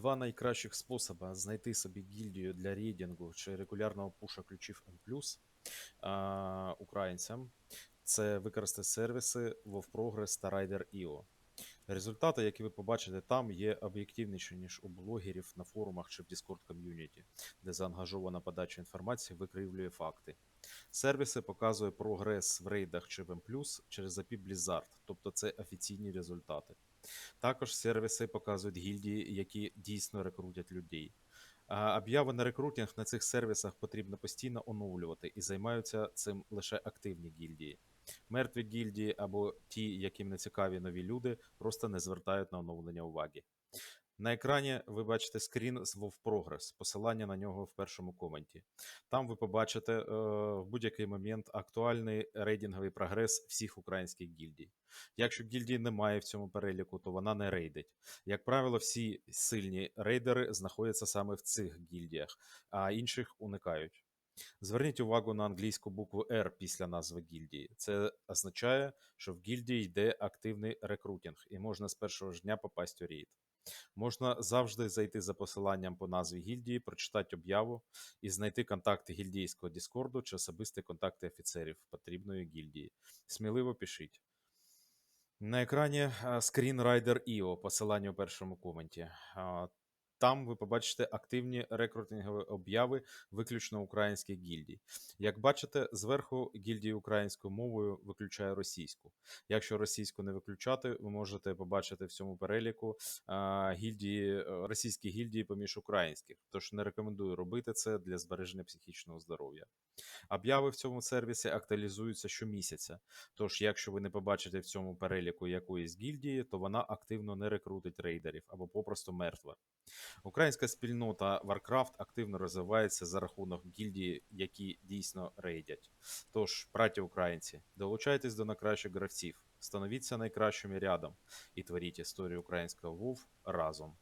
два найкращих способи знайти собі гільдію для рейдингу чи регулярного пуша ключів M+, а, українцям. Це використати сервіси WoW Progress та Rider.io. Результати, які ви побачите там, є об'єктивніші, ніж у блогерів на форумах чи в Discord ком'юніті, де заангажована подача інформації викривлює факти. Сервіси показує прогрес в рейдах чи в M+, через API Blizzard, тобто це офіційні результати. Також сервіси показують гільдії, які дійсно рекрутять людей. Обяви на рекрутинг на цих сервісах потрібно постійно оновлювати і займаються цим лише активні гільдії. Мертві гільдії або ті, яким не цікаві нові люди, просто не звертають на оновлення уваги. На екрані ви бачите скрін з WoW Progress, посилання на нього в першому коменті. Там ви побачите е, в будь-який момент актуальний рейдинговий прогрес всіх українських гільдій. Якщо гільдії немає в цьому переліку, то вона не рейдить. Як правило, всі сильні рейдери знаходяться саме в цих гільдіях, а інших уникають. Зверніть увагу на англійську букву R після назви гільдії. Це означає, що в гільдії йде активний рекрутинг, і можна з першого ж дня попасть у рейд. Можна завжди зайти за посиланням по назві гільдії, прочитати об'яву і знайти контакти гільдійського Діскорду чи особисті контакти офіцерів потрібної гільдії. Сміливо пишіть. На екрані а, скрін Rider IO, посилання у першому коменті. Там ви побачите активні рекрутингові обяви виключно українських гільдій. Як бачите, зверху гільдії українською мовою виключає російську. Якщо російську не виключати, ви можете побачити в цьому переліку гільдії, е, російські гільдії поміж українських. Тож не рекомендую робити це для збереження психічного здоров'я. Обяви в цьому сервісі актуалізуються щомісяця. Тож, якщо ви не побачите в цьому переліку якоїсь гільдії, то вона активно не рекрутить рейдерів або попросту мертва. Українська спільнота Warcraft активно розвивається за рахунок гільдії, які дійсно рейдять. Тож, браті українці, долучайтесь до найкращих гравців, становіться найкращими рядом і творіть історію українського Вов разом.